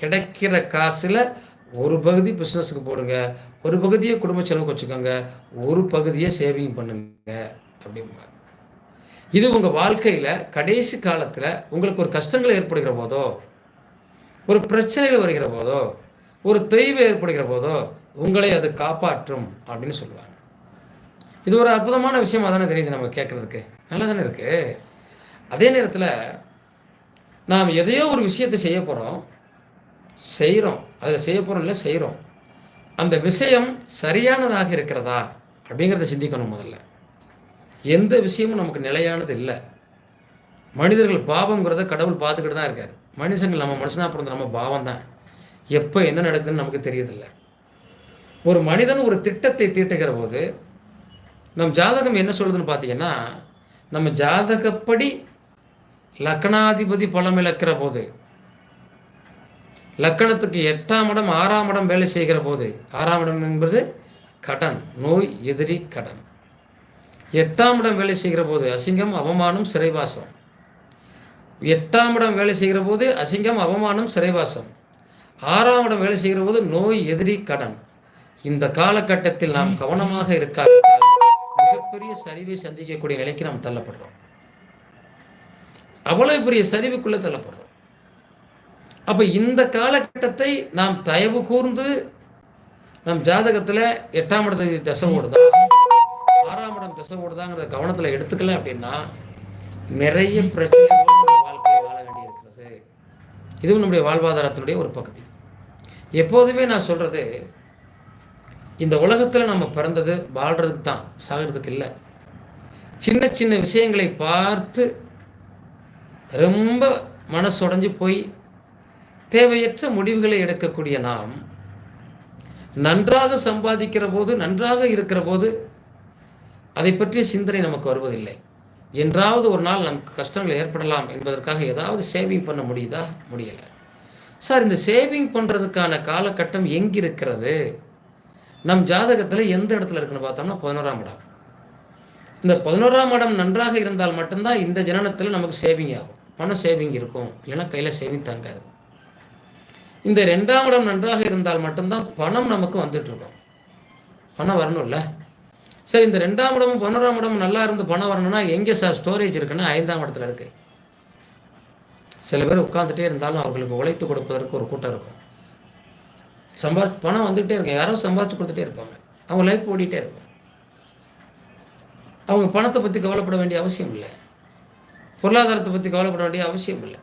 கிடைக்கிற காசில் ஒரு பகுதி பிஸ்னஸுக்கு போடுங்க. ஒரு பகுதியை குடும்ப செலவுக்கு வச்சுக்கோங்க. ஒரு பகுதியை சேவிங் பண்ணுங்க. அப்படிம்பாங்க. இது உங்கள் வாழ்க்கையில் கடைசி காலத்தில் உங்களுக்கு ஒரு கஷ்டங்கள் ஏற்படுகிற போதோ ஒரு பிரச்சனைகள் வருகிற போதோ ஒரு தொய்வு ஏற்படுகிற போதோ உங்களை அது காப்பாற்றும் அப்படின்னு சொல்லுவாங்க. இது ஒரு அற்புதமான விஷயமா தானே தெரியுது நம்ம கேட்குறதுக்கு. நல்லா தானே இருக்குது அதே நேரத்தில் நாம் எதையோ ஒரு விஷயத்தை செய்ய போகிறோம் செய்கிறோம் அதில் செய்ய போகிறோம் இல்லை செய்கிறோம் அந்த விஷயம் சரியானதாக இருக்கிறதா அப்படிங்கிறத சிந்திக்கணும் முதல்ல. எந்த விஷயமும் நமக்கு நிலையானது இல்லை. மனிதர்கள் பாவங்கிறத கடவுள் பார்த்துக்கிட்டு தான் இருக்கார். மனுஷங்கள் நம்ம மனுஷனாக பிறந்த நம்ம பாவம் தான். எப்போ என்ன நடக்குதுன்னு நமக்கு தெரியதில்லை ஒரு மனிதன் ஒரு திட்டத்தை தீட்டுகிற போது நம் ஜாதகம் என்ன சொல்லுதுன்னு பார்த்தீங்கன்னா நம்ம ஜாதகப்படி லக்னாதிபதி பலம் இழக்கிற போது லக்கணத்துக்கு எட்டாம் இடம் ஆறாம் இடம் வேலை செய்கிற போது ஆறாம் இடம் என்பது கடன் நோய் எதிரி கடன். எட்டாம் இடம் வேலை செய்கிற போது அசிங்கம் அவமானம் சிறைவாசம். எட்டாம் இடம் வேலை செய்கிற போது அசிங்கம் அவமானம் சிறைவாசம். ஆறாம் இடம் வேலை செய்கிற போது நோய் எதிரி கடன். இந்த காலகட்டத்தில் நாம் கவனமாக இருக்காவிட்டால் மிகப்பெரிய சரிவை சந்திக்கக்கூடிய நிலைக்கு நாம் தள்ளப்படுறோம். அவ்வளவு பெரிய சரிவுக்குள்ளே தள்ளப்படுறோம். அப்ப இந்த காலகட்டத்தை நாம் தயவு கூர்ந்து நம் ஜாதகத்துல எட்டாம் இடத்தை திசை ஓடுதா ஆறாம் இடம் திசை ஓடுதாங்கிறத கவனத்துல எடுத்துக்கல அப்படின்னா நிறைய பிரச்சனைகளோடு வாழ்க்கையை வாழ வேண்டியிருக்கிறது. இதுவும் நம்முடைய வாழ்வாதாரத்தினுடைய ஒரு பகுதி. எப்போதுமே நான் சொல்றது இந்த உலகத்தில் நம்ம பிறந்தது வாழ்றதுக்கு தான் சாகிறதுக்கு இல்லை. சின்ன சின்ன விஷயங்களை பார்த்து ரொம்ப மனசுடைஞ்சு போய் தேவையற்ற முடிவுகளை எடுக்கக்கூடிய நாம் நன்றாக சம்பாதிக்கிற போது நன்றாக இருக்கிற போது அதை பற்றிய சிந்தனை நமக்கு வருவதில்லை. என்றாவது ஒரு நாள் நமக்கு கஷ்டங்கள் ஏற்படலாம் என்பதற்காக ஏதாவது சேவிங் பண்ண முடியுதா? முடியலை. சார் இந்த சேவிங் பண்ணுறதுக்கான காலகட்டம் எங்கிருக்கிறது? நம் ஜாதகத்தில் எந்த இடத்துல இருக்குன்னு பார்த்தோம்னா பதினோராம் இடம். இந்த பதினோராம் இடம் நன்றாக இருந்தால் மட்டும்தான் இந்த ஜனனத்தில் நமக்கு சேவிங் ஆகும். பண சேவிங் இருக்கும். இல்லைன்னா கையில் சேவிங் தங்காது. இந்த ரெண்டாம் இடம் நன்றாக இருந்தால் மட்டும்தான் பணம் நமக்கு வந்துட்டு இருக்கும் பணம் வரணும்ல. சரி இந்த ரெண்டாம் இடமும் பதினோராம் இடமும் நல்லா இருந்து பணம் வரணும்னா எங்கே சார் ஸ்டோரேஜ் இருக்குன்னா ஐந்தாம் இடத்துல இருக்கு. சில பேர் உட்காந்துட்டே இருந்தாலும் அவர்களுக்கு உழைத்து கொடுப்பதற்கு ஒரு கூட்டம் இருக்கும். சம்பாதி பணம் வந்துகிட்டே இருக்கும். யாரோ சம்பாதிச்சு கொடுத்துட்டே இருப்பாங்க. அவங்க லைஃப் ஓடிட்டே இருக்கும். அவங்க பணத்தை பற்றி கவலைப்பட வேண்டிய அவசியம் இல்லை. பொருளாதாரத்தை பற்றி கவலைப்பட வேண்டிய அவசியம் இல்லை.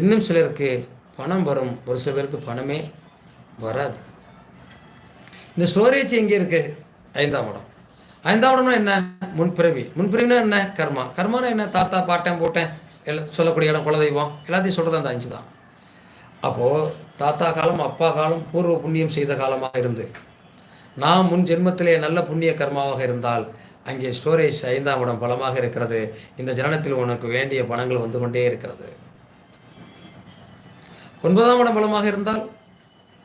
இன்னும் சிலருக்கு பணம் வரும். ஒரு சில பேருக்கு பணமே வராது. இந்த ஸ்டோரேஜ் எங்கே இருக்கு? ஐந்தாம் இடம். ஐந்தாம் இடம்னா என்ன? முன்பிறவி. முன்பிறவினா என்ன? கர்மா. கர்மானா என்ன? தாத்தா பாட்டன் போட்டேன் எல்லாம் சொல்லக்கூடிய இடம் குலதெய்வம் எல்லாத்தையும் சொல்கிறது அந்த அஞ்சு தான். அப்போது தாத்தா காலம் அப்பா காலம் பூர்வ புண்ணியம் செய்த காலமாக இருந்து நாம் முன் ஜென்மத்திலே நல்ல புண்ணிய கர்மாவாக இருந்தால் அங்கே ஸ்டோரேஜ் ஐந்தாம் இடம் பலமாக இருக்கிறது. இந்த ஜனனத்தில் உனக்கு வேண்டிய பணங்கள் வந்து கொண்டே இருக்கிறது. ஒன்பதாம் இடம் பலமாக இருந்தால்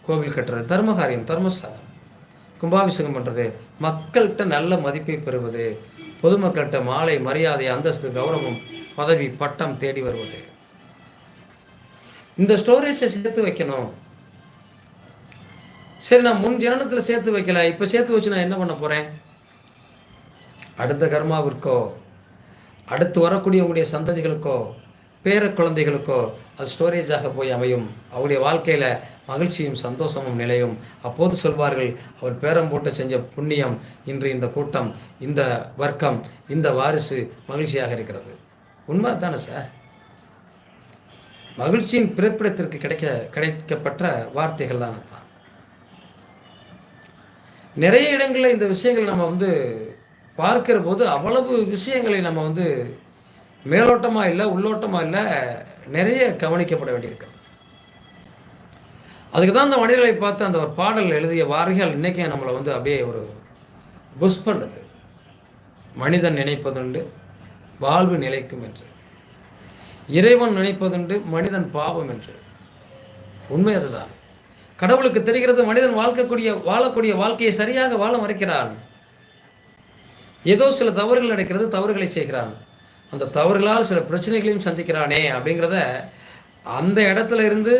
கோவில் கட்டுறது தர்மகாரியம் தர்மஸ்தானம் கும்பாபிஷேகம் பண்ணுறது மக்கள்கிட்ட நல்ல மதிப்பை பெறுவது பொதுமக்கள்கிட்ட மாலை மரியாதை அந்தஸ்து கௌரவம் பதவி பட்டம் தேடி வருவது. இந்த ஸ்டோரேஜை சேர்த்து வைக்கணும். சரி நான் முன் ஜனனத்தில் சேர்த்து வைக்கல. இப்போ சேர்த்து வச்சு நான் என்ன பண்ண போகிறேன் அடுத்த கர்மாவிற்கோ அடுத்து வரக்கூடிய உங்களுடைய சந்ததிகளுக்கோ பேர குழந்தைகளுக்கோ அது ஸ்டோரேஜாக போய் அமையும். அவருடைய வாழ்க்கையில் மகிழ்ச்சியும் சந்தோஷமும் நிலையும். அப்போது சொல்வார்கள் அவர் பேரம் போட்டு செஞ்ச புண்ணியம் இன்று இந்த கூட்டம் இந்த வர்க்கம் இந்த வாரிசு மகிழ்ச்சியாக இருக்கிறது. உண்மை தானே சார் மகிழ்ச்சியின் பிறப்பிடத்திற்கு கிடைக்க கிடைக்கப்பட்ட வார்த்தைகள் தான் தான் நிறைய இடங்களில் இந்த விஷயங்கள் நம்ம வந்து பார்க்கிற போது அவ்வளவு விஷயங்களை நம்ம வந்து மேலோட்டமாக இல்லை உள்ளோட்டமாக இல்லை நிறைய கவனிக்கப்பட வேண்டியிருக்கு. அதுக்கு தான் அந்த மனிதர்களை பார்த்து அந்த ஒரு பாடல் எழுதிய வாரிகள் இன்றைக்கே நம்மளை வந்து அப்படியே ஒரு புஷ் பண்ணுது. மனிதன் நினைப்பதுண்டு வாழ்வு நிலைக்கும் என்று. இறைவன் நினைப்பதுண்டு மனிதன் பாவம் என்று. உண்மை அதுதான். கடவுளுக்கு தெரிகிறது மனிதன் வாழ்க்கக்கூடிய வாழக்கூடிய வாழ்க்கையை சரியாக வாழ மறைக்கிறான். ஏதோ சில தவறுகள் நடக்கிறது தவறுகளை செய்கிறான். அந்த தவறுகளால் சில பிரச்சனைகளையும் சந்திக்கிறானே அப்படிங்கிறத அந்த இடத்துல இருந்து